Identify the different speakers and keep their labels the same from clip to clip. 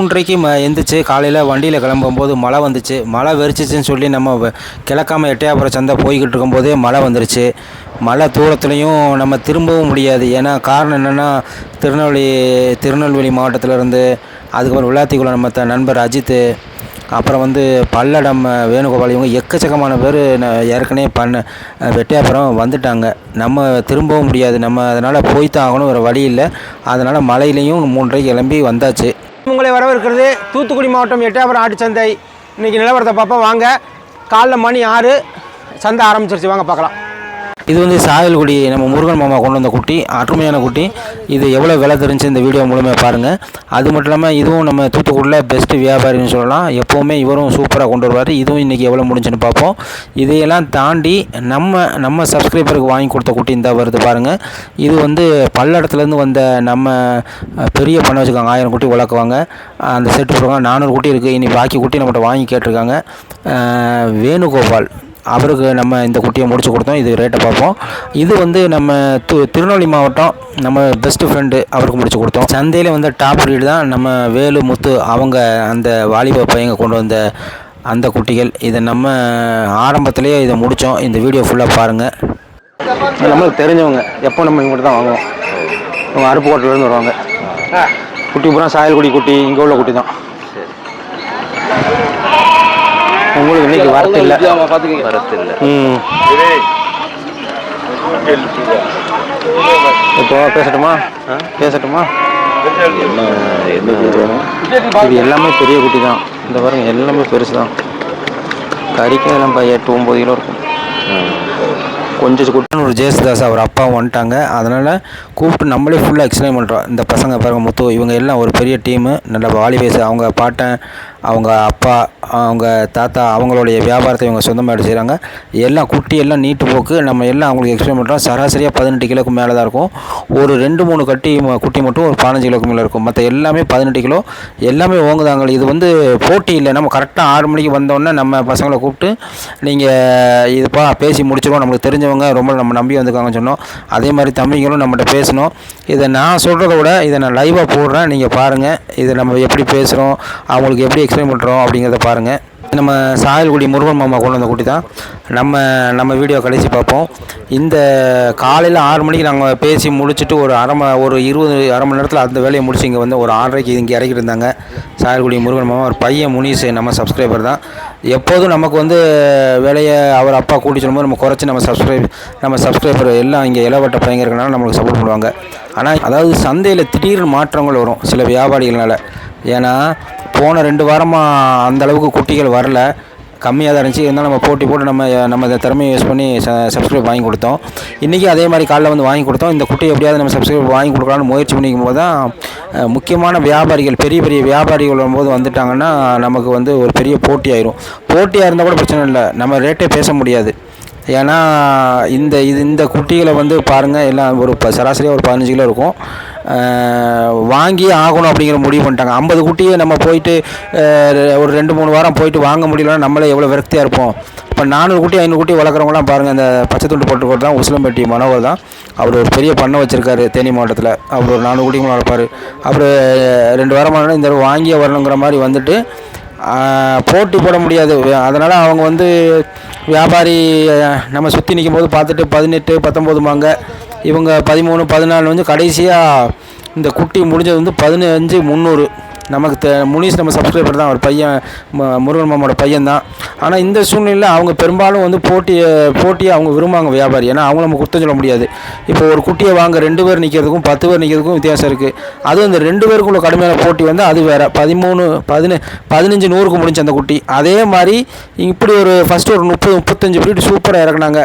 Speaker 1: மூன்றரைக்கு ம எந்திரிச்சு காலையில் வண்டியில் கிளம்பும்போது மழை வந்துச்சு. மழை வெறிச்சிச்சின்னு சொல்லி நம்ம வ- கிளக்காம சந்தை போய்கிட்டு இருக்கும்போதே மழை வந்துருச்சு. மழை தூரத்துலையும் நம்ம திரும்பவும் முடியாது. ஏன்னா காரணம் என்னென்னா திருநெல்வேலி திருநெல்வேலி மாவட்டத்திலேருந்து அதுக்கப்புறம் விளாத்திக்குளம் நம்ம த நண்பர் அஜித்து அப்புறம் வந்து பல்லடம் வேணுகோபால் இவங்க எக்கச்சக்கமான பேர் ஏற்கனவே பண்ண வெட்டியாபுரம் வந்துட்டாங்க. நம்ம திரும்பவும் முடியாது. நம்ம அதனால் போய்த்தான் ஆகணும். வேறு வழி இல்லை. அதனால் மலையிலையும் மூன்றரைக்கு கிளம்பி வந்தாச்சு.
Speaker 2: உங்களை வரவேற்கிறது தூத்துக்குடி மாவட்டம் எட்டயபுரம் ஆட்டுச்சந்தை இன்னைக்கு நிலவரத்தை பார்ப்போம். வாங்க. காலைல மணி ஆறு. சந்தை ஆரம்பிச்சிருச்சு. வாங்க பார்க்கலாம்.
Speaker 1: இது வந்து சாயல்குடி நம்ம முருகன் மாமா கொண்டு வந்த குட்டி அருமையான குட்டி. இது எவ்வளோ விலை தெரிஞ்சு இந்த வீடியோ மூலமாக பாருங்கள் அது மட்டும் இல்லாமல் இதுவும் நம்ம தூத்துக்குடியில் பெஸ்ட்டு வியாபாரின்னு சொல்லலாம். எப்போவுமே இவரும் சூப்பராக கொண்டு வருவார். இதுவும் இன்றைக்கி எவ்வளோ முடிஞ்சுன்னு பார்ப்போம். இதையெல்லாம் தாண்டி நம்ம நம்ம சப்ஸ்கிரைபருக்கு வாங்கி கொடுத்த குட்டி இந்த வருது பாருங்கள் இது வந்து பல்லடத்துலேருந்து வந்த நம்ம பெரிய பண்ண வச்சுருக்காங்க. ஆயிரம் குட்டி வளர்க்குவாங்க. அந்த செட்டு போடுவாங்க நானூறு குட்டி இருக்குது இனி பாக்கி குட்டி நம்மகிட்ட வாங்கி கேட்டிருக்காங்க. வேணுகோபால். அவருக்கு நம்ம இந்த குட்டியை முடிச்சு கொடுத்தோம். இது ரேட்டை பார்ப்போம். இது வந்து நம்ம து திருநெல்வேலி மாவட்டம் நம்ம பெஸ்ட் ஃப்ரெண்டு அவருக்கு முடிச்சு கொடுத்தோம். சந்தையில் வந்து டாப் ரீடு தான் நம்ம வேலு முத்து அவங்க அந்த வாலிப பையங்க கொண்டு வந்த அந்த குட்டிகள். இதை நம்ம ஆரம்பத்திலேயே இதை முடித்தோம் இந்த வீடியோ ஃபுல்லாக பாருங்கள் நம்மளுக்கு தெரிஞ்சவங்க எப்போ நம்ம இவங்ககிட்ட தான் வாங்குவோம். இவங்க அருப்புக்கோட்டையிலேருந்து வருவாங்க. குட்டி பூரா சாயல்குடி குட்டி இங்கே உள்ள குட்டி தான். உங்களுக்கு இன்னைக்கு வரத்து இல்லை.
Speaker 3: வரத்து இல்லை.
Speaker 1: இப்போ பேசட்டுமா? பேசட்டுமா? இது எல்லாமே பெரிய குட்டி தான் இந்த பாருங்க எல்லாமே பெருசு தான் கறிக்கு எல்லாம் எட்டு ஒம்பது கிலோ இருக்கும். கொஞ்சம் குட்டன் ஒரு ஜெயசுதாஸ் அவர் அப்பா வந்துட்டாங்க. அதனால் கூப்பிட்டு நம்மளே ஃபுல்லாக எக்ஸ்பிளைன் பண்ணுறோம் இந்த பசங்க பாருங்க முத்து இவங்க எல்லாம் ஒரு பெரிய டீமு நல்ல வாலி வயசு அவங்க பாட்டன் அவங்க அப்பா அவங்க தாத்தா அவங்களுடைய வியாபாரத்தை இவங்க சொந்தமாக எடுத்து செய்கிறாங்க எல்லாம் குட்டி எல்லாம் நீட்டு போக்கு. நம்ம எல்லாம் அவங்களுக்கு எக்ஸ்பிளைன் பண்ணுறோம் சராசரியாக பதினெட்டு கிலோக்கு மேலே தான் இருக்கும். ஒரு ரெண்டு மூணு கட்டி குட்டி மட்டும் ஒரு பதினஞ்சு கிலோக்கு மேலே இருக்கும். மற்ற எல்லாமே பதினெட்டு கிலோ. எல்லாமே ஓங்குதாங்க. இது வந்து போட்டி இல்லை. நம்ம கரெக்டாக ஆறு மணிக்கு வந்தோடனே நம்ம பசங்களை கூப்பிட்டு நீங்கள் இதுப்பா பேசி முடிச்சிருவோம். நம்மளுக்கு தெரிஞ்சவங்க ரொம்ப நம்ம நம்பி வந்துருக்காங்கன்னு சொன்னோம். அதே மாதிரி தம்பிங்களும் நம்மகிட்ட பேசணும். இதை நான் சொல்கிறத விட இதை நான் லைவாக போடுறேன். நீங்கள் பாருங்கள் இதை நம்ம எப்படி பேசுகிறோம் அவங்களுக்கு எப்படி எக்ஸ்பிளைன் பண்ணுறோம் அப்படிங்கிறத பாருங்கள் நம்ம சாயல்குடி முருகன் மாமா கொண்டு வந்த குட்டி தான். நம்ம நம்ம வீடியோ கடைசி பார்ப்போம். இந்த காலையில் ஆறு மணிக்கு நாங்கள் பேசி முடிச்சுட்டு ஒரு அரை ம ஒரு இருபது அரை மணி நேரத்தில் அந்த வேலையை முடிச்சு இங்கே வந்து ஒரு ஆறரைக்கு இங்கே இறக்கிட்டு இருந்தாங்க. சாயல்குடி முருகன் மாமா ஒரு பையன் முனீஸ் நம்ம சப்ஸ்கிரைபர் தான். எப்போதும் நமக்கு வந்து வேலையை அவர் அப்பா கூட்டி சொல்லும்போது நம்ம குறைச்சி நம்ம சப்ஸ்கிரைப் நம்ம சப்ஸ்கிரைபர் எல்லாம் இங்கே இளவட்ட பையங்க இருக்கனால நம்மளுக்கு சப்போர்ட் பண்ணுவாங்க. ஆனால் அதாவது சந்தையில் திடீர்னு மாற்றங்கள் வரும் சில வியாபாரிகளால் ஏன்னா போன ரெண்டு வாரமாக அந்த அளவுக்கு குட்டிகள் வரல. கம்மியாக தான் இருந்துச்சு. இருந்தாலும் நம்ம போட்டி போட்டு நம்ம நம்ம இந்த திறமையை யூஸ் பண்ணி ச சப்ஸ்கிரைப் வாங்கி கொடுத்தோம். இன்றைக்கி அதே மாதிரி காலைல வந்து வாங்கி கொடுத்தோம். இந்த குட்டி எப்படியாவது நம்ம சப்ஸ்கிரைப் வாங்கி கொடுக்கலாம்னு முயற்சி பண்ணிக்கும் போது தான் முக்கியமான வியாபாரிகள் பெரிய பெரிய வியாபாரிகள் வரும்போது வந்துட்டாங்கன்னா நமக்கு வந்து ஒரு பெரிய போட்டி ஆயிரும் போட்டியாக இருந்தால் கூட பிரச்சனை இல்லை. நம்ம ரேட்டே பேச முடியாது. ஏன்னா இந்த இது இந்த குட்டிகளை வந்து பாருங்கள் எல்லாம் ஒரு ப- சராசரியாக ஒரு பதினஞ்சு கிலோ இருக்கும். வாங்கி ஆகணும் அப்படிங்கிற முடிவு பண்ணிட்டாங்க. ஐம்பது குட்டியை நம்ம போயிட்டு ஒரு ரெண்டு மூணு வாரம் போயிட்டு வாங்க முடியலன்னா நம்மளே எவ்வளோ விரக்தியாக இருப்போம். இப்போ நானூறு குட்டி ஐநூறு குட்டி வளர்க்குறவங்களாம் பாருங்கள் இந்த பச்சை துண்டு போட்டுக்கோட்டு தான் உசிலம்பட்டி மனோகர் தான். அவர் ஒரு பெரிய பண்ணை வச்சுருக்காரு தேனி மாவட்டத்தில். அவர் ஒரு நானூறு குட்டி வளர்ப்பார். அப்புறம் ரெண்டு வாரமான இந்த வாங்கியே வரணுங்கிற மாதிரி வந்துட்டு போட்டி போட முடியாது. அதனால் அவங்க வந்து வியாபாரி நம்ம சுற்றி நிற்கும் போது பார்த்துட்டு பதினெட்டு பத்தொம்போதுமாங்க இவங்க பதிமூணு பதினாலு வந்து கடைசியாக இந்த குட்டி முடிஞ்சது வந்து பதினஞ்சு முந்நூறு. நமக்கு தெ முனிஸ் நம்ம சப்ஸ்கிரைபர் தான் ஒரு பையன் முருகன் மாமாவோட பையன் தான். ஆனால் இந்த சூழ்நிலையில் அவங்க பெரும்பாலும் வந்து போட்டியை போட்டியை அவங்க விரும்புவாங்க வியாபாரி. ஏன்னா அவங்க நம்ம குத்தம் சொல்ல முடியாது. இப்போ ஒரு குட்டியை வாங்க ரெண்டு பேர் நிற்கிறதுக்கும் பத்து பேர் நிற்கிறதுக்கும் வித்தியாசம் இருக்குது அதுவும் இந்த ரெண்டு பேருக்குள்ள கடுமையான போட்டி வந்து அது வேறு. பதிமூணு பதினு பதினஞ்சு நூறுக்கு முடிஞ்ச அந்த குட்டி. அதே மாதிரி இப்படி ஒரு ஃபஸ்ட்டு ஒரு முப்பது முப்பத்தஞ்சு பிரீட் சூப்பராக இறக்குனாங்க.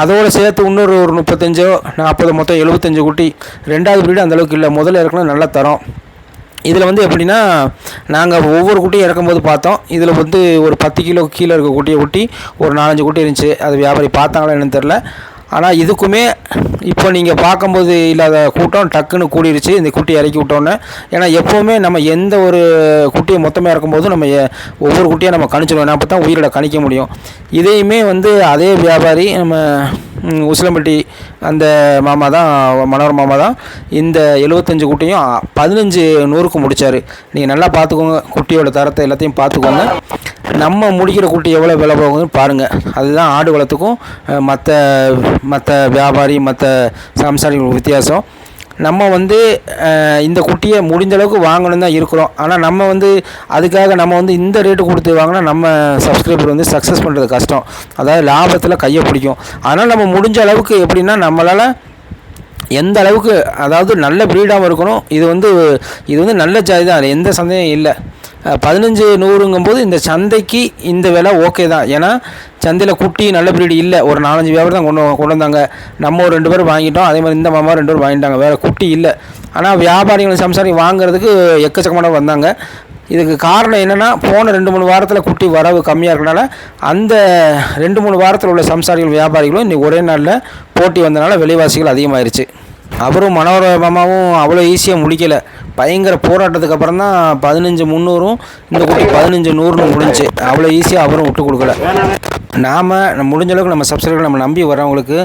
Speaker 1: அதோடு சேர்த்து இன்னொரு ஒரு முப்பத்தஞ்சோ நாற்பது மொத்தம் எழுபத்தஞ்சு குட்டி. ரெண்டாவது பிரீடு அந்தளவுக்கு இல்லை. முதல்ல இறக்குனா நல்லா தரோம். இதில் வந்து எப்படின்னா நாங்கள் ஒவ்வொரு குட்டியும் இறக்கும்போது பார்த்தோம். இதில் வந்து ஒரு பத்து கிலோ கீழே இருக்க குட்டியை குட்டி ஒரு நாலஞ்சு குட்டி இருந்துச்சு. அது வியாபாரி பார்த்தாங்களா என்னன்னு தெரில ஆனால் இதுக்குமே இப்போ நீங்கள் பார்க்கும்போது இல்லாத கூட்டம் டக்குன்னு கூடிருச்சு. இந்த குட்டி இறக்கி விட்டோன்னே. ஏன்னா எப்போவுமே நம்ம எந்த ஒரு குட்டியை மொத்தமாக இறக்கும்போது நம்ம ஒவ்வொரு குட்டியாக நம்ம கணிச்சிடுவோம். அப்போ தான் உயிரோட கணிக்க முடியும். இதையுமே வந்து அதே வியாபாரி நம்ம உசிலம்பட்டி அந்த மாமா தான் மனோர் மாமா தான் இந்த எழுபத்தஞ்சு குட்டியும் பதினஞ்சு நூறுக்கு முடித்தார் நீங்கள் நல்லா பார்த்துக்கோங்க குட்டியோட தரத்தை எல்லாத்தையும் பார்த்துக்கோங்க. நம்ம முடிக்கிற குட்டி எவ்வளோ விலை போகுதுன்னு பாருங்கள் அதுதான் ஆடு வளத்துக்கும் மற்ற மற்ற வியாபாரி மற்ற சம்சாரிகள் வித்தியாசம். நம்ம வந்து இந்த குட்டியை முடிஞ்ச அளவுக்கு வாங்கணும் தான் இருக்கிறோம். ஆனால் நம்ம வந்து அதுக்காக நம்ம வந்து இந்த ரேட்டு கொடுத்து வாங்கினா நம்ம சப்ஸ்கிரைபர் வந்து சக்ஸஸ் பண்ணுறது கஷ்டம். அதாவது லாபத்தில் கையை பிடிக்கும். அதனால் நம்ம முடிஞ்ச அளவுக்கு எப்படின்னா நம்மளால் எந்த அளவுக்கு அதாவது நல்ல ப்ரீடாகவும் இருக்கணும். இது வந்து இது வந்து நல்ல ஜாதி தான். அது எந்த சந்தேகம் இல்லை. பதினஞ்சு நூறுங்கும்போது இந்த சந்தைக்கு இந்த விலை ஓகே தான். ஏன்னா சந்தையில் குட்டி நல்ல பிரீடு இல்லை. ஒரு நாலஞ்சு வியாபாரம் தான் கொண்டு கொண்டு வந்தாங்க. நம்ம ஒரு ரெண்டு பேரும் வாங்கிட்டோம். அதே மாதிரி இந்த மாமா ரெண்டு பேரும் வாங்கிட்டாங்க. வேறு குட்டி இல்லை. ஆனால் வியாபாரிகள் சம்சாரி வாங்குறதுக்கு எக்கச்சக்கமான வந்தாங்க. இதுக்கு காரணம் என்னென்னா போன ரெண்டு மூணு வாரத்தில் குட்டி வரவு கம்மியாக இருக்கனால அந்த ரெண்டு மூணு வாரத்தில் உள்ள சம்சாரிகள் வியாபாரிகளும் இன்றைக்கி ஒரே நாளில் போட்டி வந்தனால விலைவாசிகள் அதிகமாயிருச்சு. அவரும் மனோர மாமாவும் அவ்வளோ ஈஸியாக முடிக்கலை. பயங்கர போராட்டத்துக்கு அப்புறம் தான் பதினஞ்சு முந்நூறும் இந்த குட்டி பதினஞ்சு நூறுன்னு முடிஞ்சு. அவ்வளோ ஈஸியாக அவரும் விட்டு கொடுக்கல. நாம் முடிஞ்ச அளவுக்கு நம்ம சப்ஸ்கிரைபர் நம்ம நம்பி வரவங்களுக்கு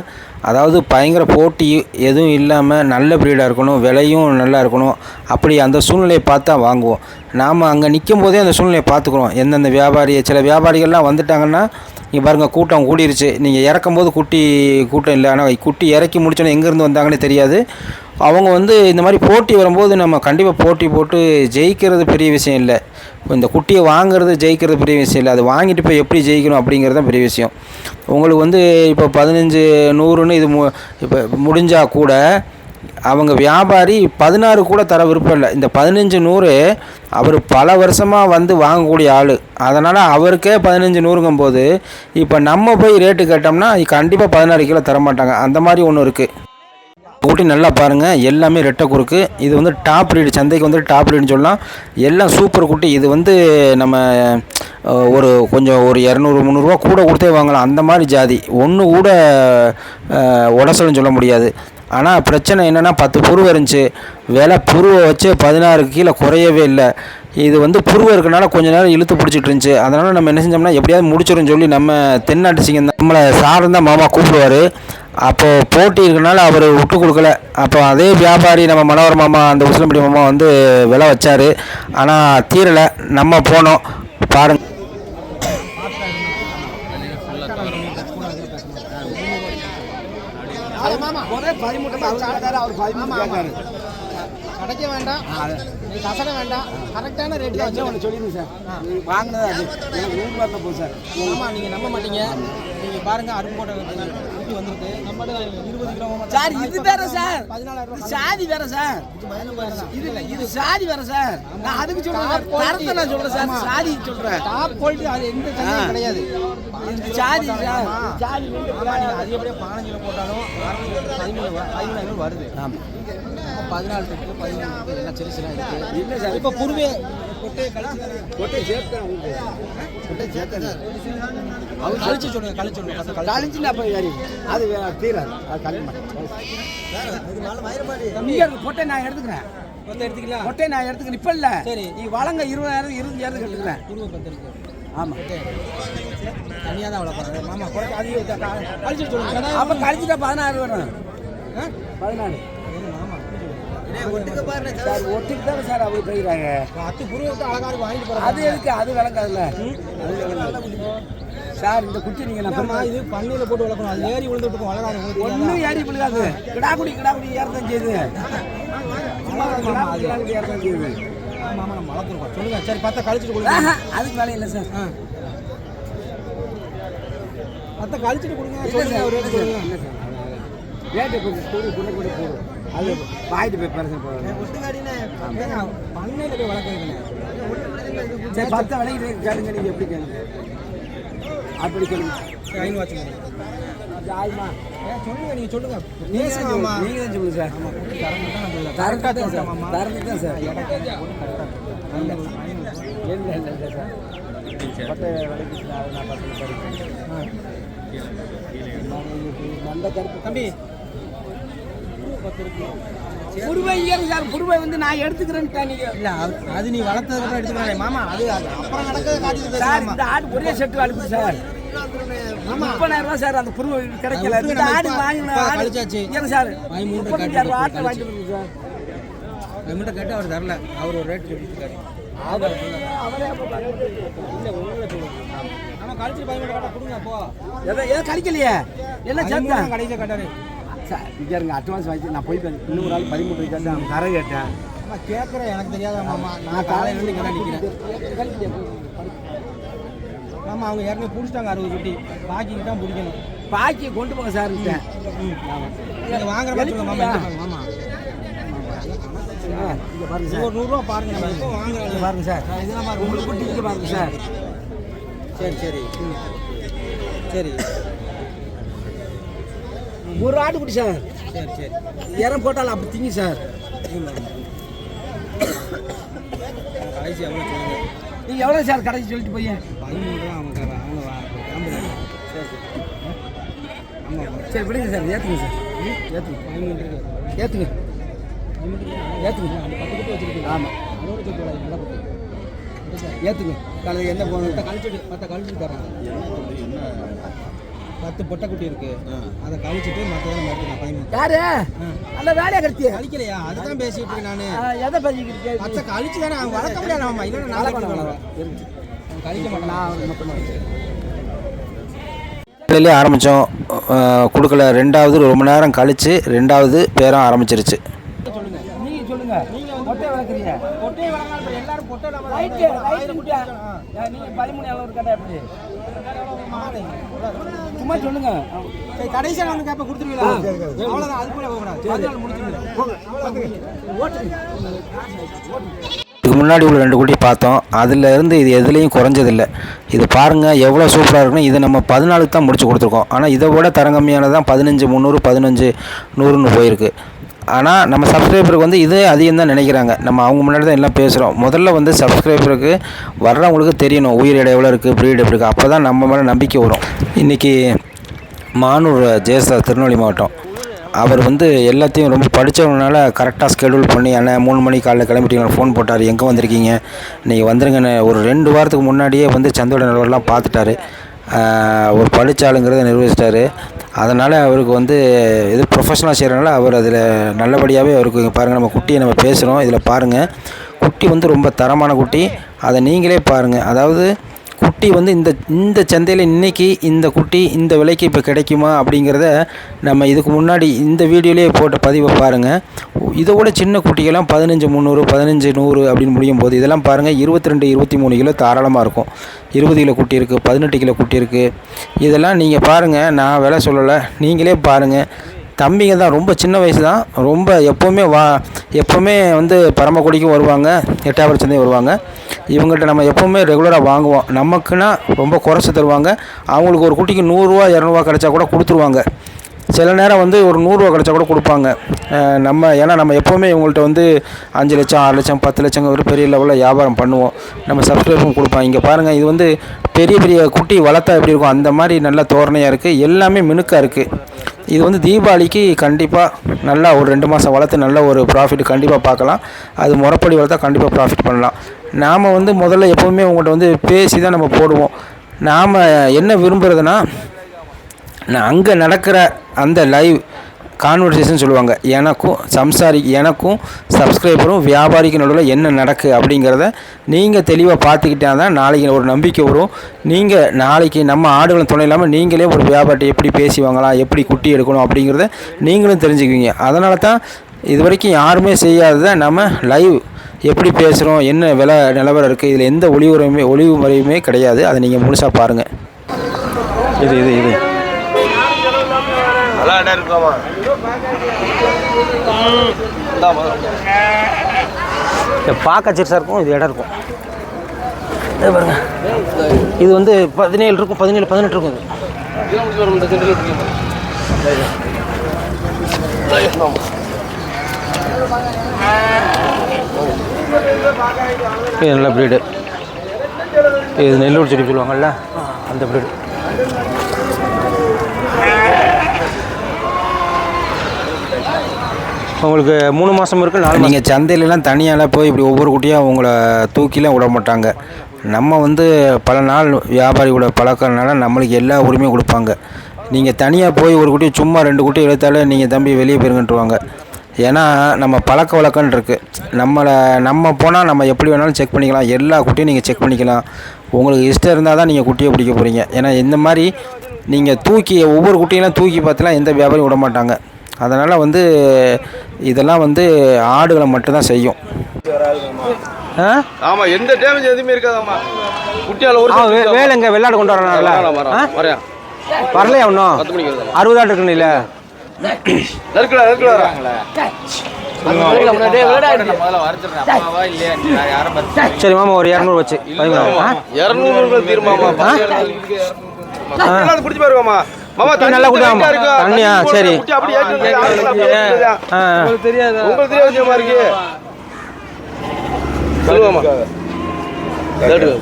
Speaker 1: அதாவது பயங்கர போட்டி எதுவும் இல்லாமல் நல்ல ப்ரீடாக இருக்கணும் விலையும் நல்லா இருக்கணும் அப்படி அந்த சூழ்நிலையை பார்த்து தான் வாங்குவோம். நாம் அங்கே நிற்கும் போதே அந்த சூழ்நிலையை பார்த்துக்குறோம். எந்தெந்த வியாபாரி சில வியாபாரிகள்லாம் வந்துட்டாங்கன்னா இங்கே பாருங்கள் கூட்டம் கூடிருச்சு. நீங்கள் இறக்கும்போது குட்டி கூட்டம் இல்லை. ஆனால் குட்டி இறக்கி முடிச்சோன்னே எங்கேருந்து வந்தாங்கன்னு தெரியாது. அவங்க வந்து இந்த மாதிரி போட்டி வரும்போது நம்ம கண்டிப்பாக போட்டி போட்டு ஜெயிக்கிறது பெரிய விஷயம் இல்லை. இந்த குட்டியை வாங்குறது ஜெயிக்கிறது பெரிய விஷயம் இல்லை. அது வாங்கிட்டு போய் எப்படி ஜெயிக்கணும் அப்படிங்கிறது தான் பெரிய விஷயம். உங்களுக்கு வந்து இப்போ பதினஞ்சு நூறுன்னு இது மு இப்போ முடிஞ்சால் கூட அவங்க வியாபாரி பதினாறு கூட தர விருப்பம் இல்லை. இந்த பதினஞ்சு நூறு அவர் பல வருஷமாக வந்து வாங்கக்கூடிய ஆள். அதனால் அவருக்கே பதினஞ்சு நூறுங்கும் போது இப்போ நம்ம போய் ரேட்டு கேட்டோம்னா கண்டிப்பாக பதினாறு கிலோ தர மாட்டாங்க. அந்த மாதிரி ஒன்று இருக்குது கூட்டி நல்லா பாருங்கள் எல்லாமே ரெட்டை குறுக்கு. இது வந்து டாப் ரீடு சந்தைக்கு வந்து டாப் ரீடுன்னு சொல்லலாம். எல்லாம் சூப்பர் குட்டி. இது வந்து நம்ம ஒரு கொஞ்சம் ஒரு இரநூறு முந்நூறுரூவா கூட கொடுத்தே வாங்கலாம். அந்த மாதிரி ஜாதி. ஒன்று கூட உடசல்னு சொல்ல முடியாது. ஆனால் பிரச்சனை என்னென்னா பத்து புருவம் இருந்துச்சு விலை புருவை வச்சு பதினாறுக்கு கீழே குறையவே இல்லை. இது வந்து புருவம் இருக்கனால கொஞ்ச நேரம் இழுத்து பிடிச்சிட்டு இருந்துச்சு. அதனால் நம்ம என்ன செஞ்சோம்னா எப்படியாவது முடிச்சிடும் சொல்லி நம்ம தென்னாட்டு சிங்கம் தான். நம்மளை சார்ந்த மாமா கூப்பிடுவார். அப்போது போட்டி இருக்கனால அவர் விட்டு கொடுக்கல. அப்போ அதே வியாபாரி நம்ம மனோகர் மாமா அந்த உசிலம்படி மாமா வந்து விலை வச்சார். ஆனால் தீரலை. நம்ம போனோம். பாருங்க.
Speaker 2: ஒரே பதிமூட்டை அவர் பதிமூணு கேட்காரு கிடைக்க வேண்டாம். கசட வேண்டாம். கரெக்டான ரேட் தான் ஒன்று சொல்லிடுங்க சார்? வாங்கினது அது? எனக்கு போகுது சார். ஆமாம் நீங்கள் நம்ப மாட்டீங்க. நீங்கள் பாருங்க அருப்பு போட்ட வந்திருக்கு.
Speaker 4: சார் இது வேற சார். சாதி வேற சார். இது இது சாதி வேற சார். நான் அதுக்கு சொல்றேன். தரத்தை நான் சொல்றேன் சார். சாதி சொல்றேன்.
Speaker 2: டாப் குவாலிட்டி அது எந்த கிடையாது.
Speaker 4: இது சாதி சார்.
Speaker 2: சாதி ஆமாம் அதிகப்படியாக பதினஞ்சு போட்டாலும் பதிமூணு பதிமூணாயிரம் வருது. பதினாலு இருக்கு பதிமூணு இருக்கு எல்லாம் இல்லை சார் இப்போ புருவே கொட்டையை கழிச்சு கொட்டையை சேர்த்தேன் கொட்டையை சேர்த்தேன் அவர் கழிச்சு சொல்லுங்க கழிச்சு சொல்லுங்க
Speaker 4: கழிச்சு அப்ப அது தீராது அது இருக்கு கொட்டை நான் எடுத்துக்கிறேன்
Speaker 2: வந்து எடுத்துக்கலாம்
Speaker 4: கொட்டை நான் எடுத்துக்கிறேன் இப்ப இல்ல
Speaker 2: சரி.
Speaker 4: நீ வளங்க இருபதாயிரம்
Speaker 2: இருபது பத்து இருக்கு
Speaker 4: ஆமா
Speaker 2: தனியாக தான் வளர்ப்பாங்க மாமா குறைச்சி அதிகம் கழிச்சு சொல்லுங்க
Speaker 4: அப்ப கழிச்சுட்டா பதினாறு வரும் பதினாறு சார். ஒட்டுக்கு தானே சார் அவங்க போயிடுறாங்க அது எதுக்கு? அது விளங்காதுல்ல. சார் இந்த குச்சி நீங்க நம்ம
Speaker 2: இது பண்ணையில போட்டு வளர்க்கணும். அது ஏறி விழுந்து விட்டு வளராது?
Speaker 4: ஒன்றும் ஏறி விழுகாது கிடாக்குடி கிடாக்குடி ஏறதான் செய்யுது. ஏறதான் செய்யுது.
Speaker 2: வளர்த்துருக்கோம். சொல்லுங்க சரி பார்த்தா கழிச்சிட்டு கொடுங்க.
Speaker 4: அதுக்கு மேலே இல்லை சார்.
Speaker 2: பார்த்தா கழிச்சிட்டு கொடுங்க. ரேட்டு
Speaker 4: கொஞ்சம் கூடி கூட போடும் அது வாங்கிட்டு போய் பெருசு போடுறேன்
Speaker 2: ஒட்டுக்காடினே பண்ணையில போய் வளர்க்குறதுங்க
Speaker 4: சரி பத்து விலைக்கு கேளுங்க நீங்கள் எப்படி கேளுங்க. அப்படி
Speaker 2: ஐநூறு வச்சுங்க
Speaker 4: ஆயுமா
Speaker 2: சொல்லுங்க நீங்க சொல்லுங்க.
Speaker 4: நீங்கள் சொல்லுங்க. நீங்கள் தான் சொல்லுங்க சார். தரத்து தான் சார்.
Speaker 2: மாமா.
Speaker 4: தரத்து தான் சார். இல்லை இல்லை இல்லை இல்லை சார். பத்து விலைக்கு நான் நான் பத்து படிக்கிறேன்
Speaker 2: தம்பி
Speaker 4: புருவை இங்கே சார் புருவை வந்து நான் நீங்க.
Speaker 2: இல்ல அது- நீ வளர்த்ததுக்கு அப்புறம் எடுத்துக்கலாம் மாமா அது அப்புறம் நடக்கிறத
Speaker 4: சார் இந்த ஆடு ஒரே செட்டு அனுப்பு சார். முப்பதாயிரம் ரூபாய் சார் அந்த புருவை கிடைக்கல. இந்த ஆடு வாங்கின ஆடு. ஏங்க சார் முப்பத்தஞ்சாயிரம் ரூபாய் ஆட்டை வந்து சார்.
Speaker 2: நம்மகிட்ட கேட்டு அவர் தரல. அவர் ஒரு ரேட்
Speaker 4: அவரே பாருங்க.
Speaker 2: நம்ம கழிச்சு பதிமூணு கட்ட கொடுங்க அப்போ.
Speaker 4: எதை எதை கழிக்கலையே? என்ன சேர்த்தா?
Speaker 2: கடைசியில் கட்டாரு.
Speaker 4: சார். இங்க இருங்க அட்வான்ஸ் வாங்கி நான் போய். இன்னொரு ஆள் பதிமூணு கேட்டேன் அவன் கரை கேட்டேன்.
Speaker 2: நான் கேட்குறேன் எனக்கு தெரியாத மாமா நான் காலையில இருந்து இங்கே நிற்கிறேன் ஆமா அவங்க ஏற்கனவே பிடிச்சிட்டாங்க அறுபது குட்டி பாக்கிக்கு தான் பிடிக்கணும்.
Speaker 4: பாக்கி கொண்டு போங்க சார்.
Speaker 2: நீங்கள் வாங்குற மாதிரி மாமா மாமா ஒரு நூறுரூவா பாருங்க வாங்குறாங்க
Speaker 4: பாருங்க சார்.
Speaker 2: இதெல்லாம்
Speaker 4: உங்களுக்கு குட்டி பாருங்க சார்.
Speaker 2: சரி சரி. ம். சரி.
Speaker 4: ஒரு ஆடு குடி சார்.
Speaker 2: சரி சரி
Speaker 4: இறம் போட்டாலும் அப்படி திங்கி சார்.
Speaker 2: கடைசி எவ்வளோ சொல்லுங்க
Speaker 4: நீங்கள் எவ்வளோ சார் கடைசி சொல்லிட்டு போய்?
Speaker 2: பதிமூணு ரூபா அவங்க சரி சரி ஆமாம்
Speaker 4: சரி விடுங்க சார். ஏற்றுங்க சார். ஏற்றுங்க ஏத்துங்க.
Speaker 2: பதிமூணு
Speaker 4: ஏற்றுங்க
Speaker 2: பத்து
Speaker 4: ஆமாம்
Speaker 2: அதோட சேர்த்து விடாதீங்க,
Speaker 4: காலையில் என்ன போகணும்?
Speaker 2: பத்தை பார்த்தா பத்தை கழிச்சிட்டு தரேன் பத்து பொட்டை குட்டி இருக்கு. அதை கழிச்சிட்டு எடுத்துக்கலாம் பதிமூணு
Speaker 4: யாரு? நல்ல வேலையை கடிச்சு
Speaker 2: கழிக்கலையா? அதுதான் பேசிட்டு இருக்கேன் நான்.
Speaker 4: எதை பேசிக்கிட்டு
Speaker 2: பச்சை கழிச்சு தானே அவன் வளர்க்க முடியாது ஆமா இல்லைன்னா நல்லா பண்ணுவாங்க அவன் கழிக்க மாட்டான்.
Speaker 4: நான் மொத்தமாக
Speaker 1: காலையிலே ஆரம்பித்தோம் கொடுக்கல. ரெண்டாவது ரொம்ப நேரம் கழித்து ரெண்டாவது பேரம் ஆரம்பிச்சிருச்சு
Speaker 4: சொல்லுங்க நீங்க சொல்லுங்க நீங்க மொட்டை வளர்க்குறீங்க
Speaker 2: பொட்டையை வளர்க்காம எல்லாரும் பொட்டை நம்ம
Speaker 4: ரைட்டு ரைட்டு பதிமூணு எப்படி சும்மா சொல்லுங்க
Speaker 2: சரி கடைசியாக வந்து கேப்ப கொடுத்துருவீங்களா அவ்வளோதான் அது கூட போகக்கூடாது
Speaker 1: இதுக்கு முன்னாடி உள்ள ரெண்டு குட்டி பார்த்தோம். அதில் இருந்து இது எதுலேயும் குறைஞ்சதில்லை. இது பாருங்கள் எவ்வளோ சூப்பராக இருக்குன்னு. இதை நம்ம பதினாலுக்கு தான் முடிச்சு கொடுத்துருக்கோம். ஆனால் இதை விட தரங்கம்மியானது தான் பதினஞ்சு முந்நூறு பதினஞ்சு நூறுன்னு போயிருக்கு. ஆனால் நம்ம சப்ஸ்கிரைபருக்கு வந்து இதே அதிகம் தான் நினைக்கிறாங்க. நம்ம அவங்க முன்னாடி தான் எல்லாம் பேசுகிறோம் முதல்ல வந்து சப்ஸ்கிரைபருக்கு வர்றவங்களுக்கு தெரியணும். உயிர் எடை எவ்வளோ இருக்குது ப்ரீட் எப்படி இருக்குது அப்போ தான் நம்ம மேலே நம்பிக்கை வரும். இன்றைக்கி மானூர் ஜெயசா திருநெல்வேலி மாவட்டம். அவர் வந்து எல்லாத்தையும் ரொம்ப படித்தவங்கனால கரெக்டாக ஸ்கெடியூல் பண்ணி அண்ணன் மூணு மணி காலையில் கிளம்பிட்டீங்க ஃபோன் போட்டார். எங்கே வந்திருக்கீங்க? நீங்கள் வந்துருங்கன்னு ஒரு ரெண்டு வாரத்துக்கு முன்னாடியே வந்து சந்தையோட நிலவரெலாம் பார்த்துட்டாரு. ஒரு படித்தாளுங்கிறத நிர்வகிச்சிட்டாரு அதனால் அவருக்கு வந்து இது ப்ரொஃபஷனலாக செய்கிறனால அவர் அதில் நல்லபடியாகவே அவருக்கு பாருங்கள் நம்ம குட்டியை நம்ம பேசுகிறோம் இதில் பாருங்கள் குட்டி வந்து ரொம்ப தரமான குட்டி. அதை நீங்களே பாருங்கள் அதாவது குட்டி வந்து இந்த இந்த சந்தையில் இன்றைக்கி இந்த குட்டி இந்த விலைக்கு இப்போ கிடைக்குமா அப்படிங்கிறத நம்ம இதுக்கு முன்னாடி இந்த வீடியோலேயே போட்ட பதிவை பாருங்கள் இதை விட சின்ன குட்டிகள்லாம் பதினஞ்சு முந்நூறு பதினஞ்சு நூறு அப்படின்னு முடியும் போது இதெல்லாம் பாருங்கள் இருபத்தி ரெண்டு இருபத்தி மூணு கிலோ தாராளமாக இருக்கும். இருபது கிலோ குட்டி இருக்குது பதினெட்டு கிலோ குட்டி இருக்குது இதெல்லாம் நீங்கள் பாருங்கள் நான் விலை சொல்லலை நீங்களே பாருங்கள் தம்பிங்க தான் ரொம்ப சின்ன வயசு தான் ரொம்ப எப்போவுமே வா எப்போவுமே வந்து பரமக்குடிக்கும் வருவாங்க எட்டாவது சந்தையும் வருவாங்க. இவங்கள்ட்ட நம்ம எப்போவுமே ரெகுலராக வாங்குவோம். நமக்குன்னா ரொம்ப குறைச்சி தருவாங்க. அவங்களுக்கு ஒரு குட்டிக்கு நூறுரூவா இரநூறுவா கிடச்சா கூட கொடுத்துருவாங்க. சில நேரம் வந்து ஒரு நூறுரூவா கிடச்சா கூட கொடுப்பாங்க. நம்ம ஏன்னா நம்ம எப்போவுமே இவங்கள்ட்ட வந்து அஞ்சு லட்சம் ஆறு லட்சம் பத்து லட்சம் ஒரு பெரிய லெவலில் வியாபாரம் பண்ணுவோம். நம்ம சப்ஸ்கிரைபும் கொடுப்பாங்க இங்கே பாருங்கள் இது வந்து பெரிய பெரிய குட்டி வளர்த்தா எப்படி இருக்கும்? அந்த மாதிரி நல்லா தோரணையாக இருக்குது எல்லாமே மினுக்காக இருக்குது இது வந்து தீபாவளிக்கு கண்டிப்பாக நல்லா ஒரு ரெண்டு மாதம் வளர்த்து நல்ல ஒரு ப்ராஃபிட் கண்டிப்பாக பார்க்கலாம். அது முறைப்படி வளர்த்தா கண்டிப்பாக ப்ராஃபிட் பண்ணலாம். நாம் வந்து முதல்ல எப்போவுமே உங்கள்கிட்ட வந்து பேசி தான் நம்ம போடுவோம். நாம் என்ன விரும்புகிறதுனா நான் அங்கே நடக்கிற அந்த லைவ் கான்வர்சேஷன் சொல்லுவாங்க. எனக்கும் சம்சாரி எனக்கும் சப்ஸ்கிரைபரும் வியாபாரிக்கு நடுவில் என்ன நடக்கு அப்படிங்கிறத நீங்கள் தெளிவாக பார்த்துக்கிட்டா தான் நாளைக்கு ஒரு நம்பிக்கை வரும். நீங்கள் நாளைக்கு நம்ம ஆடுகளும் துணை இல்லாமல் நீங்களே ஒரு வியாபாரிட்ட எப்படி பேசி வாங்கலாம் எப்படி குட்டி எடுக்கணும் அப்படிங்கிறத நீங்களும் தெரிஞ்சுக்குவீங்க. அதனால தான் இது வரைக்கும் யாருமே செய்யாததை நம்ம லைவ் எப்படி பேசுகிறோம் என்ன விலை நிலவரம் இருக்குது இதில் எந்த ஒளிவுரையுமே ஒளிவு முறையுமே கிடையாது. அதை நீங்கள் முழுசாக பாருங்கள் இது இது இது. பார்க்க சிறுசாக இருக்கும் இது இடம் இருக்கும். இது பாருங்க. இது வந்து பதினேழு இருக்கும் பதினேழு பதினெட்டு இருக்கும் இது. இது நல்ல ப்ரீடு இது நெல்லூர் செடி சொல்லுவாங்கள்ல அந்த ப்ரீடு உங்களுக்கு மூணு மாதம் இருக்குது நாலு நீங்கள் சந்தையிலலாம் தனியால் போய் இப்படி ஒவ்வொரு குட்டியாக உங்களை தூக்கிலாம் விட மாட்டாங்க. நம்ம வந்து பல நாள் வியாபாரி கூட பழக்கிறனால நம்மளுக்கு எல்லா உரிமையும் கொடுப்பாங்க. நீங்கள் தனியாக போய் ஒரு குட்டி சும்மா ரெண்டு குட்டி எடுத்தாலே நீங்கள் தம்பி வெளியே போயிருங்கன்ட்டுருவாங்க ஏன்னா நம்ம பழக்க வழக்கம்னு இருக்குது நம்மளை நம்ம போனால் நம்ம எப்படி வேணாலும் செக் பண்ணிக்கலாம். எல்லா குட்டியும் நீங்கள் செக் பண்ணிக்கலாம். உங்களுக்கு இஷ்டம் இருந்தால் தான் நீங்கள் குட்டியை பிடிக்க போகிறீங்க ஏன்னா இந்த மாதிரி நீங்கள் தூக்கி ஒவ்வொரு குட்டியெல்லாம் தூக்கி பார்த்துலாம் எந்த வியாபாரியும் விட மாட்டாங்க. அதனால் வந்து இதெல்லாம் வந்து ஆடுகளை மட்டும்தான் செய்யும். ஆ?
Speaker 5: ஆமா எந்த டேமேஜ் எதுவுமே இருக்காதாம்மா. குட்டியால ஒரு
Speaker 1: வேலைங்க வெள்ளாடு கொண்டு வரனால
Speaker 5: வரேன்
Speaker 1: வரலையா இன்னும்?
Speaker 5: பத்து மணிக்கு வருதாம்மா
Speaker 1: அறுபதாடு இருக்குன்னு
Speaker 5: நெருக்கலா நெருக்கலா
Speaker 1: சரி. மாமா ஒரு இரநூறு வச்சு.
Speaker 5: இரநூறு தீர்மாமா பிடிச்சி பாருவாமா மாமா. தண்ணி
Speaker 1: நல்லா குடி, ஆமா.
Speaker 5: இருக்கா?
Speaker 1: தண்ணியா?
Speaker 5: தண்ணி
Speaker 1: சரி.
Speaker 5: உங்களுக்கு தெரியாத? விஷயமா இருக்கு? சொல்லுவாமா சொல்லுங்க.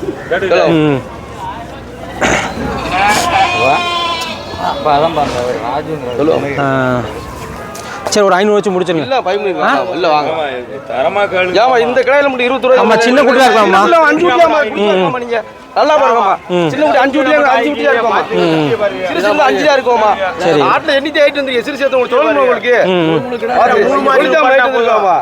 Speaker 1: சரி ஒரு ஐநூறு வச்சு முடிச்சிருங்க.
Speaker 5: இல்ல பயமும் இல்ல வாங்க. ஏமா இந்த கடையில மட்டும் இருபது ரூபாய்
Speaker 1: ஆமா, சின்ன குட்டியா இருக்காம்மா.
Speaker 5: சின்ன குட்டியா அஞ்சு இருக்குமா நீங்க. நல்லா பாருங்கம்மா. சின்ன குட்டி அஞ்சு குட்டியா அஞ்சு குட்டியா இருக்குமா சிறு சின்ன அஞ்சு தான் இருக்குமா
Speaker 1: சரி.
Speaker 5: ஆட்டுல எண்ணிட்டு ஆயிட்டு வந்து சிறு சேர்த்து உங்களுக்கு. சொல்லணும் உங்களுக்கு மூணு மாடி தான் ஆயிட்டு வந்துருக்காமா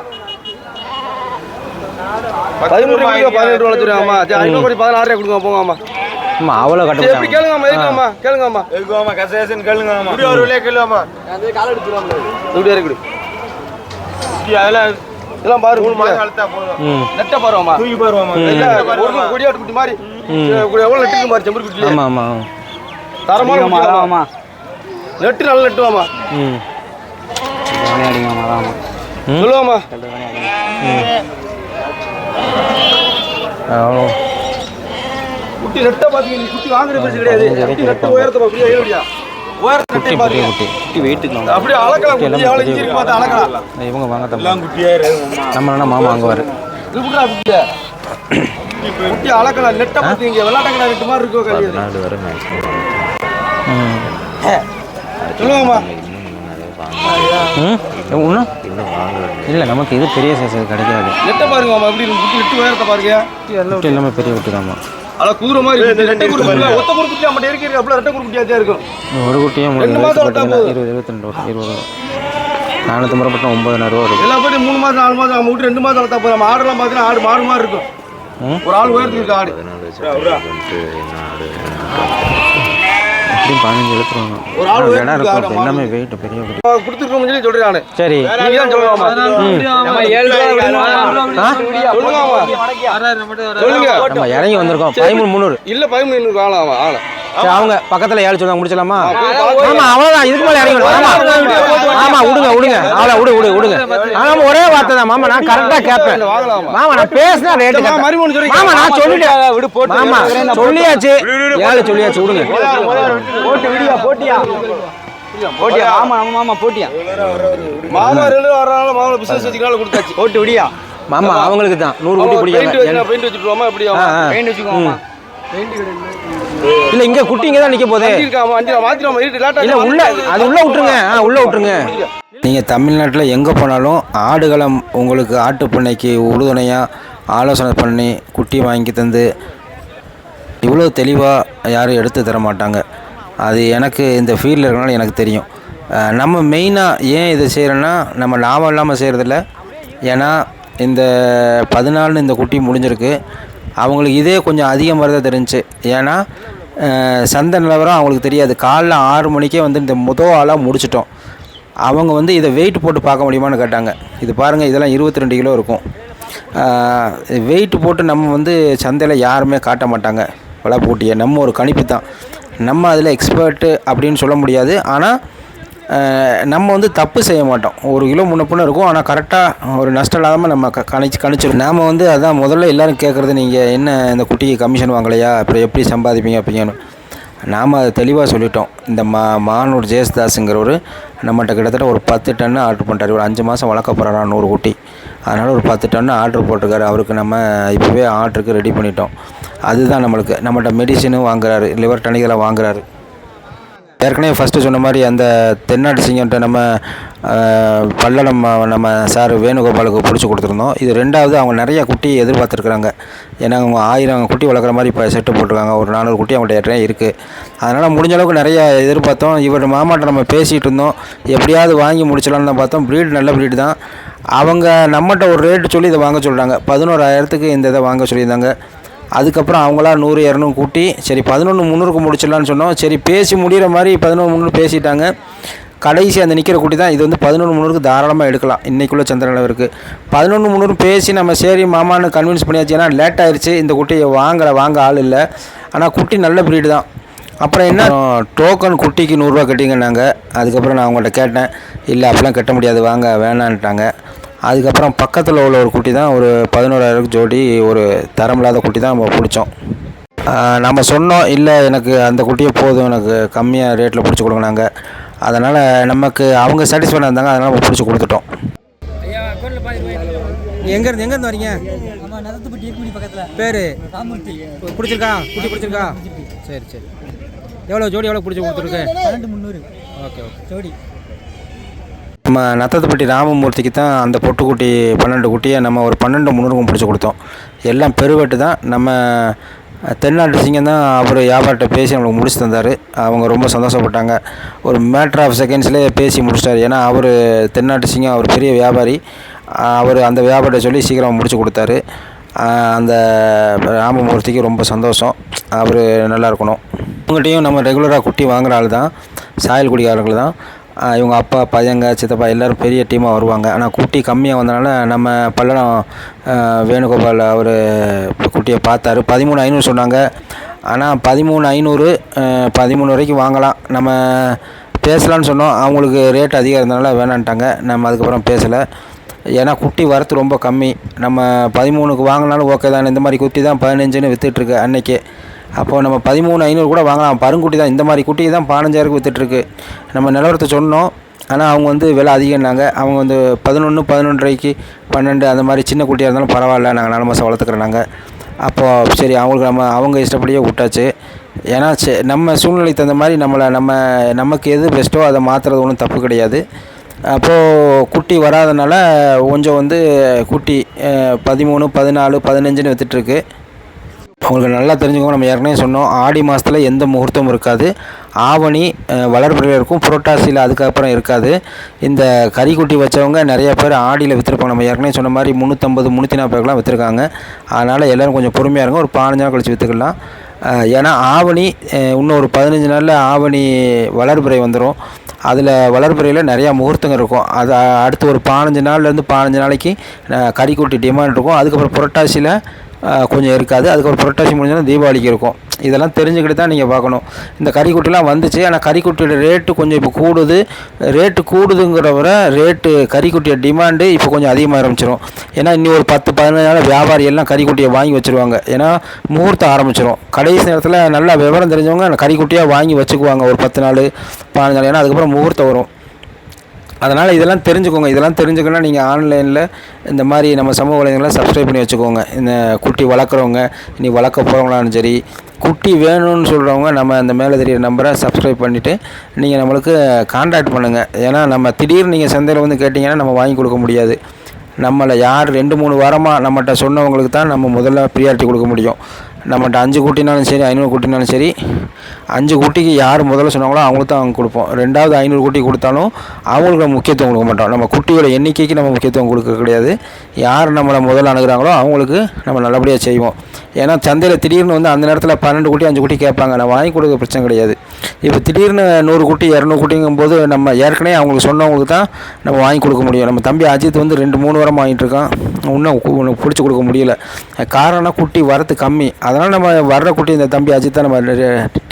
Speaker 5: பதிமூணு ரூபாய் பதினெட்டு சரி ஐநூறு கோடி பதினாறு கொடுங்க போங்கம்மா.
Speaker 1: ஆமாம் அவ்வளோ
Speaker 5: சரி எப்படி
Speaker 1: கட்ட
Speaker 5: கேளுங்கம்மா. இருக்குங்கம்மா கேளுங்கம்மா. இப்படி ஒரு விலையை கேளுங்கம்மா இப்படி இருக்கு இதெல்லாம் பாரு
Speaker 1: ம்.
Speaker 5: நெட்ட பாருவாமா இல்ல ஒரு கொடியாட்டு குட்டி மாதிரி. குடி- எவ்வளவு நெட்டு மாதிரி செம்பரு குட்டி
Speaker 1: ஆமாம் ஆமாம்
Speaker 5: தரமான குட்டியாமா நெட்டு நல்ல நெட்டுவாமா
Speaker 1: ம்.
Speaker 5: சொல்லுவாமா
Speaker 1: அவ்வளோ
Speaker 5: குட்டி நெட்ட பாத்தீங்க குட்டி வாங்குற பேச்சு கிடையாது. குட்டி நெட்டு உயரத்தை பாப்பியா ஏழுடியா
Speaker 1: குட்டி
Speaker 5: நெட்டை
Speaker 1: பெரிய
Speaker 5: பாருங்க
Speaker 1: குட்டி. குட்டி வெயிட்டுக்கலாம்
Speaker 5: அப்படியே அளக்கலாம் குட்டி எவ்வளவு இஞ்சி இருக்கு பார்த்து அளக்கலாம்.
Speaker 1: இவங்க வாங்க தம்பி. நம்ம என்ன மாமா வாங்குவார்.
Speaker 5: இது குட்டா குட்டியா? குட்டி அளக்கலாம் நெட்டை மாதிரி கல்வி
Speaker 3: வர இன்னும்
Speaker 1: இல்லை. நமக்கு இது பெரிய சைஸ் கிடைக்காது.
Speaker 5: நெட்டை பாருங்க மாமா எப்படி குட்டி நெட்டு உயரத்தை பாருங்க.
Speaker 1: எல்லாமே பெரிய குட்டி
Speaker 5: அதான் குதிரை மாதிரி. ரெட்டை குரு குட்டியா ஒத்த குரு குட்டியா மட்டும் இருக்கு இருக்கு. அப்படியே ரெட்டை குரு குட்டியா தான் இருக்கும்.
Speaker 1: ஒரு குட்டியும்
Speaker 5: ரெண்டு போதும்.
Speaker 1: இருபது இருபத்தி ரெண்டு வரும் இருபது நானூற்றி முறைப்பட்ட ஒம்பதாயிரம் ரூபா வரும்.
Speaker 5: எல்லா போய்ட்டு மூணு மாசம் நாலு மாசம் நம்ம விட்டு ரெண்டு மாசம் வளர்த்தா போதும். நம்ம ஆடுலாம் பார்த்தீங்கன்னா ஆடு மாடு மாதிரி இருக்கும். ஒரு ஆள் உயரத்துக்கு இருக்கு ஆடு.
Speaker 1: எப்படியும் பதினஞ்சு எழுத்துருவாங்க.
Speaker 5: ஒரு ஆள்
Speaker 1: இடம் இருக்கும் எல்லாமே வெயிட் பெரிய
Speaker 5: கொடுத்துருக்கோம் சொல்லி சொல்றேன். நானு
Speaker 1: சரி நம்ம இறங்கி வந்திருக்கோம். பதிமூணு முந்நூறு.
Speaker 5: இல்ல பதிமூணு ஆளாமா ஆள.
Speaker 1: சரி அவங்க பக்கத்தில் ஏழு சொல்லுவாங்க முடிச்சலாமா ஆமா அவ்வளோதான் இதுக்கு மேலே இறங்கி வரணும். ஆமா ஆமா விடுங்க விடுங்க அவ்வளோ விடு விடு விடுங்க ஆமா ஒரே வார்த்தை தான் மாமா நான் கரெக்டாக கேட்பேன்
Speaker 5: வாங்கலாமா
Speaker 1: மாமா நான் பேசினா ரேட்டு
Speaker 5: மாமா.
Speaker 1: மாமா நான் சொல்லிட்டேன் விடு போட்டு மாமா சொல்லியாச்சு ஏழு சொல்லியாச்சு விடுங்க
Speaker 5: மாமா ரெண்டு வரனால மாமா பிசினஸ் வச்சுக்கனால கொடுத்தாச்சு போட்டு விடியா
Speaker 1: மாமா அவங்களுக்கு தான் நூறு
Speaker 5: பெயிண்ட்
Speaker 1: பிடிக்காது
Speaker 5: பெயிண்ட் வச்சுட்டுருவோமா எப்படி
Speaker 1: ஆ, ஆ.
Speaker 5: பெயிண்ட் வச்சுக்கோமா
Speaker 1: இல்ல இங்க குட்டி இங்க தான் நிக்க போதே இல்ல உள்ள அது உள்ள விட்டுருங்க. ஆ உள்ள விட்டுருங்க. நீங்கள் தமிழ்நாட்டில் எங்கே போனாலும் ஆடுகளம் உங்களுக்கு ஆட்டு பண்ணைக்கு உறுதுணையாக ஆலோசனை பண்ணி குட்டி வாங்கி தந்து இவ்வளோ தெளிவாக யாரும் எடுத்து தர மாட்டாங்க. அது எனக்கு இந்த ஃபீல்டில் இருக்கனால எனக்கு தெரியும். நம்ம மெயினாக ஏன் இதை செய்கிறோன்னா நம்ம லாபம் இல்லாமல் செய்கிறதில்ல ஏன்னா இந்த பதினாலு இந்த குட்டி முடிஞ்சிருக்கு. அவங்களுக்கு இதே கொஞ்சம் அதிகம் வரதான் தெரிஞ்சுச்சு ஏன்னா சந்தை நிலவரம் அவங்களுக்கு தெரியாது. காலைல ஆறு மணிக்கே வந்து இந்த முதல் ஆளாக முடிச்சிட்டோம். அவங்க வந்து இதை வெயிட் போட்டு பார்க்க முடியுமான்னு கேட்டாங்க. இது பாருங்கள் இதெல்லாம் இருபத்தி ரெண்டு கிலோ இருக்கும். வெயிட் போட்டு நம்ம வந்து சந்தையில் யாருமே காட்ட மாட்டாங்க. விலை போட்டியை. நம்ம ஒரு கணிப்பு தான். நம்ம அதில் எக்ஸ்பர்ட்டு அப்படின்னு சொல்ல முடியாது. ஆனால் நம்ம வந்து தப்பு செய்ய மாட்டோம். ஒரு கிலோ முன்ன பின்ன இருக்கும் ஆனால் கரெக்டாக ஒரு நஷ்டம் இல்லாமல் நம்ம க கணிச்சு கணிச்சிடும் நாம் வந்து அதான் முதல்ல எல்லோரும் கேட்குறது நீங்கள் என்ன இந்த குட்டிக்கு கமிஷன் வாங்கலையா? அப்புறம் எப்படி சம்பாதிப்பீங்க அப்படிங்கன்னு. நாம் அதை தெளிவாக சொல்லிட்டோம். இந்த மா மானூர் ஜெயஸ்தாஸுங்கிறவர் நம்மகிட்ட கிட்டத்தட்ட ஒரு பத்து டன்னு ஆர்டர் பண்ணிட்டார். ஒரு அஞ்சு மாதம் வளர்க்க போகிறாரா நூறு குட்டி. அதனால் ஒரு பத்து டன்னு ஆர்டர் போட்டிருக்காரு. அவருக்கு நம்ம இப்போவே ஆர்டருக்கு ரெடி பண்ணிட்டோம். அதுதான் நம்மளுக்கு. நம்மகிட்ட மெடிசனும் வாங்குறாரு. லிவர் டனிகளை வாங்குறாரு. ஏற்கனவே ஃபஸ்ட்டு சொன்ன மாதிரி அந்த தென்னாட்டு சிங்கம்ட்ட நம்ம பல்லடம் நம்ம சார் வேணுகோபாலுக்கு பிடிச்சி கொடுத்துருந்தோம். இது ரெண்டாவது அவங்க நிறைய குட்டி எதிர்பார்த்துருக்குறாங்க. ஏன்னா அவங்க ஆயிரம் குட்டி வளர்க்குற மாதிரி இப்போ செட்டு போட்டிருக்காங்க. ஒரு நானூறு குட்டி அவங்கள்ட்ட ஏற்கனவே இருக்குது அதனால் முடிஞ்ச அளவுக்கு நிறைய எதிர்பார்த்தோம். இவர் மாமாட்ட நம்ம பேசிகிட்டு இருந்தோம். எப்படியாவது வாங்கி முடிச்சலாம்னு பார்த்தோம். ப்ரீடு நல்ல ப்ரீடு தான். அவங்க நம்மகிட்ட ஒரு ரேட்டு சொல்லி இதை வாங்க சொல்கிறாங்க பதினோராயிரத்துக்கு இந்த இதை வாங்க சொல்லியிருந்தாங்க. அதுக்கப்புறம் அவங்களா நூறு இரநூறு கூட்டி சரி பதினொன்று முந்நூறுக்கு முடிச்சிடலான்னு சொன்னோம். சரி பேசி முடிகிற மாதிரி பதினொன்று முந்நூறு பேசிட்டாங்க. கடைசி அந்த நிற்கிற குட்டி தான். இது வந்து பதினொன்று முந்நூறுக்கு தாராளமாக எடுக்கலாம். இன்றைக்குள்ளே சந்திர இருக்குது பதினொன்று முந்நூறு பேசி நம்ம சரி மாமான்னு கன்வின்ஸ் பண்ணியாச்சு. ஏன்னா லேட் ஆயிடுச்சு இந்த குட்டியை வாங்கலை வாங்க ஆள் இல்லை. ஆனால் குட்டி நல்ல பிரீடு தான். அப்புறம் என்ன? டோக்கன் குட்டிக்கு நூறுரூவா கட்டிங்கன்னாங்க. அதுக்கப்புறம் நான் அவங்கள்ட்ட கேட்டேன். இல்லை அப்படிலாம் கட்ட முடியாது. வாங்க வேணான்ட்டாங்க. அதுக்கப்புறம் பக்கத்தில் உள்ள ஒரு குட்டி தான் ஒரு பதினோராயிரம் ஜோடி ஒரு தரமில்லாத குட்டி தான் நம்ம பிடிச்சோம். நம்ம சொன்னோம் இல்லை எனக்கு அந்த குட்டியே போதும் எனக்கு கம்மியாக ரேட்டில் பிடிச்சி கொடுங்கனாங்க. அதனால் நமக்கு அவங்க சாட்டிஸ்ஃபைடாக இருந்தாங்க அதனால் நம்ம பிடிச்சி கொடுத்துட்டோம். எங்கேருந்து எங்கேருந்து வரீங்க? பேர்? பிடிச்சிருக்கா? குட்டி பிடிச்சிருக்கா? சரி சரி. எவ்வளோ ஜோடி எவ்வளோ பிடிச்சி கொடுத்துருக்கு? Okay okay.
Speaker 2: ஜோடி.
Speaker 1: நம்ம நத்தத்துப்பட்டி ராமமூர்த்திக்கு தான் அந்த பொட்டுக்குட்டி பன்னெண்டு குட்டியை நம்ம ஒரு பன்னெண்டு முந்நூறுக்கும் பிடிச்சி கொடுத்தோம். எல்லாம் பெருவெட்டு தான். நம்ம தென்னாட்டு சிங்கம் தான் அவர் வியாபார்ட்ட பேசி நம்மளுக்கு முடிச்சு தந்தார். அவங்க ரொம்ப சந்தோஷப்பட்டாங்க. ஒரு மேட்ரு ஆஃப் செகண்ட்ஸ்லேயே பேசி முடிச்சிட்டாரு. ஏன்னா அவர் தென்னாட்டு சிங்கம் அவர் பெரிய வியாபாரி. அவர் அந்த வியாபாரத்தை சொல்லி சீக்கிரம் முடிச்சு கொடுத்தாரு. அந்த ராமமூர்த்திக்கு ரொம்ப சந்தோஷம். அவர் நல்லா இருக்கணும். இவங்ககிட்டையும் நம்ம ரெகுலராக குட்டி வாங்குற ஆள் தான். சாயல் குடிக்காரர்கள் தான். இவங்க அப்பா பையங்க சித்தப்பா எல்லோரும் பெரிய டீமாக வருவாங்க. ஆனால் குட்டி கம்மியாக வந்தனால நம்ம பல்லடம் வேணுகோபால் அவர் குட்டியை பார்த்தாரு. பதிமூணு ஐநூறு சொன்னாங்க. ஆனால் பதிமூணு ஐநூறு பதிமூணு வரைக்கும் வாங்கலாம். நம்ம பேசலான்னு சொன்னோம். அவங்களுக்கு ரேட் அதிகம் இருந்தனால வேணான்ட்டாங்க. நம்ம அதுக்கப்புறம் பேசலை. ஏன்னா குட்டி வரத்து ரொம்ப கம்மி. நம்ம பதிமூணுக்கு வாங்கினாலும் ஓகே தான். இந்த மாதிரி குட்டி தான் பதினஞ்சுன்னு விற்றுட்ருக்கு அன்னைக்கே. அப்போது நம்ம பதிமூணு ஐநூறு கூட வாங்கலாம். பருங்குட்டி தான் இந்த மாதிரி குட்டி தான் பதினஞ்சாயிரம் விற்றுட்ருக்கு நம்ம நிலவரத்தை சொன்னோம். ஆனால் அவங்க வந்து விலை அதிகம்னாங்க. அவங்க வந்து பதினொன்று பதினொன்றரைக்கு பன்னெண்டு அந்த மாதிரி சின்ன குட்டியாக இருந்தாலும் பரவாயில்ல. நாங்கள் நாலு மாதம் வளர்த்துக்கிறோம் நாங்கள் அப்போது சரி அவங்களுக்கு நம்ம அவங்க இஷ்டப்படியே விட்டாச்சு. ஏன்னா சே நம்ம சூழ்நிலைக்கு தகுந்த மாதிரி நம்மளை நம்ம நமக்கு எது பெஸ்ட்டோ அதை மாற்றுறது ஒன்றும் தப்பு கிடையாது. அப்போது குட்டி வராதனால கொஞ்சம் வந்து குட்டி பதிமூணு பதினாலு பதினஞ்சுன்னு வித்துட்ருக்கு உங்களுக்கு நல்லா தெரிஞ்சுக்கோங்க நம்ம ஏற்கனவே சொன்னோம். ஆடி மாதத்தில் எந்த முகூர்த்தமும் இருக்காது. ஆவணி அஹ், வளர்பிறையில் இருக்கும். புரட்டாசியில் அதுக்கப்புறம் இருக்காது. இந்த கறிக்குட்டி வச்சவங்க நிறைய பேர் ஆடியில் விற்றுருப்பாங்க நம்ம ஏற்கனவே சொன்ன மாதிரி முந்நூற்றம்பது முந்நூற்றி நாற்பதுக்கெலாம் விற்றுருக்காங்க அதனால் எல்லோரும் கொஞ்சம் பொறுமையாக இருங்க. ஒரு பதினஞ்சு நாள் கழிச்சு விற்றுக்கலாம் ஏன்னா ஆவணி இன்னும் ஒரு பதினஞ்சு நாளில் ஆவணி வளர்பிறை வந்துடும் அதில் வளர்பிறையில் நிறையா முகூர்த்தங்கள் இருக்கும். அது அடுத்து ஒரு பதினஞ்சு நாள்லேருந்து பதினஞ்சு நாளைக்கு கறிக்குட்டி டிமாண்ட் இருக்கும். அதுக்கப்புறம் புரட்டாசியில் கொஞ்சம் இருக்காது. அதுக்கு ஒரு புரட்டாசி முடிஞ்சோன்னா தீபாவளிக்கு இருக்கும். இதெல்லாம் தெரிஞ்சுக்கிட்டு தான் நீங்கள் பார்க்கணும். இந்த கறிக்குட்டிலாம் வந்துச்சு. ஆனால் கறிக்குட்டியோட ரேட்டு கொஞ்சம் இப்போ கூடுது. ரேட்டு கூடுதுங்கிற வர ரேட்டு கறிக்குட்டியோட டிமாண்டு இப்போ கொஞ்சம் அதிகமாக ஆரம்பிச்சிடும் ஏன்னா இன்னும் ஒரு பத்து பதினஞ்சு நாள் வியாபாரி எல்லாம் கறிக்குட்டியை வாங்கி வச்சுருவாங்க. ஏன்னா முகூர்த்தம் ஆரம்பிச்சிடும் கடைசி நேரத்தில் நல்லா விவரம் தெரிஞ்சவங்க அந்த கறிக்குட்டியாக வாங்கி வச்சுக்குவாங்க. ஒரு பத்து நாள் பதினஞ்சு நாள். ஏன்னா அதுக்கப்புறம் முகூர்த்தம் வரும். அதனால் இதெல்லாம் தெரிஞ்சுக்கோங்க. இதெல்லாம் தெரிஞ்சுக்கணும்னா நீங்கள் ஆன்லைனில் இந்த மாதிரி நம்ம சமூக வலைதளங்களை சப்ஸ்கிரைப் பண்ணி வச்சுக்கோங்க. இந்த குட்டி வளர்க்குறவங்க நீ வளர்க்க போகிறவங்களாலும் சரி குட்டி வேணும்னு சொல்கிறவங்க நம்ம அந்த மேலே தெரியிற நம்பரை சப்ஸ்கிரைப் பண்ணிவிட்டு நீங்கள் நம்மளுக்கு காண்டாக்ட் பண்ணுங்கள் ஏன்னா நம்ம திடீர்னு நீங்கள் சந்தையில் வந்து கேட்டிங்கன்னா நம்ம வாங்கி கொடுக்க முடியாது. நம்மளை யார் ரெண்டு மூணு வாரமாக நம்மகிட்ட சொன்னவங்களுக்கு தான் நம்ம முதல்ல ப்ரியாரிட்டி கொடுக்க முடியும். நம்மகிட்ட அஞ்சு குட்டினாலும் சரி ஐநூறு குட்டினாலும் சரி அஞ்சு குட்டிக்கு யார் முதல்ல சொன்னாங்களோ அவங்களுக்கு தான் அவங்க கொடுப்போம். ரெண்டாவது ஐநூறு குட்டி கொடுத்தாலும் அவங்களுக்கு நம்ம முக்கியத்துவம் கொடுக்க மாட்டோம். நம்ம குட்டியோட எண்ணிக்கைக்கு நம்ம முக்கியத்துவம் கொடுக்க கிடையாது. யார் நம்மளை முதல்ல அணுகிறாங்களோ அவங்களுக்கு நம்ம நல்லபடியாக செய்வோம். ஏன்னா சந்தையில் திடீர்னு வந்து அந்த நேரத்தில் பன்னெண்டு குட்டி அஞ்சு குட்டி கேட்பாங்க. நான் வாங்கி கொடுக்க பிரச்சனை கிடையாது. இப்போ திடீர்னு நூறு குட்டி இரநூறு குட்டிங்கும் போது நம்ம ஏற்கனவே அவங்களுக்கு சொன்னவங்களுக்கு தான் நம்ம வாங்கி கொடுக்க முடியும். நம்ம தம்பி அஜித் வந்து ரெண்டு மூணு வாரம் வாங்கிட்டு இருக்கான். இன்னும் உனக்கு பிடிச்சி கொடுக்க முடியல. காரணம் குட்டி வரத்து கம்மி. அதனால் நம்ம வர்ற குட்டி இந்த தம்பி அஜித் தான் நம்ம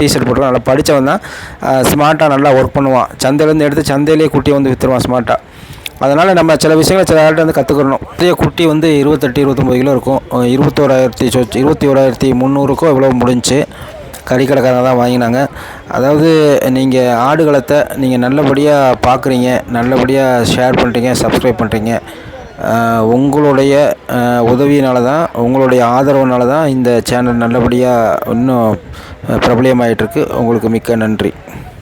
Speaker 1: டிஷர்ட் போட்டுருக்கோம் நல்லா படித்தவன் தான் ஸ்மார்ட்டாக நல்லா ஒர்க் பண்ணுவான். சந்தையிலேருந்து எடுத்து சந்தையிலேயே குட்டி வந்து விற்றுருவான் ஸ்மார்ட்டாக அதனால் நம்ம சில விஷயங்களை சில ஆள்கிட்ட வந்து கற்றுக்கணும் பெரிய குட்டி வந்து இருபத்தெட்டு இருபத்தொம்பது கிலோ இருக்கும். இருபத்தோராயிரத்தி சொ இருபத்தி ஓராயிரத்தி முந்நூறுக்கும் இவ்வளோ முடிஞ்சுச்சு கறிக்கடைக்காரங்க தான் வாங்கினாங்க. அதாவது நீங்கள் ஆடுகளத்தை நீங்கள் நல்லபடியாக பார்க்குறீங்க நல்லபடியாக ஷேர் பண்ணுறீங்க சப்ஸ்கிரைப் பண்ணுறீங்க உங்களுடைய உதவியினால தான் உங்களுடைய ஆதரவுனால தான் இந்த சேனல் நல்லபடியாக இன்னும் பிரபலியமாயிட்டிருக்கு. உங்களுக்கு மிக்க நன்றி.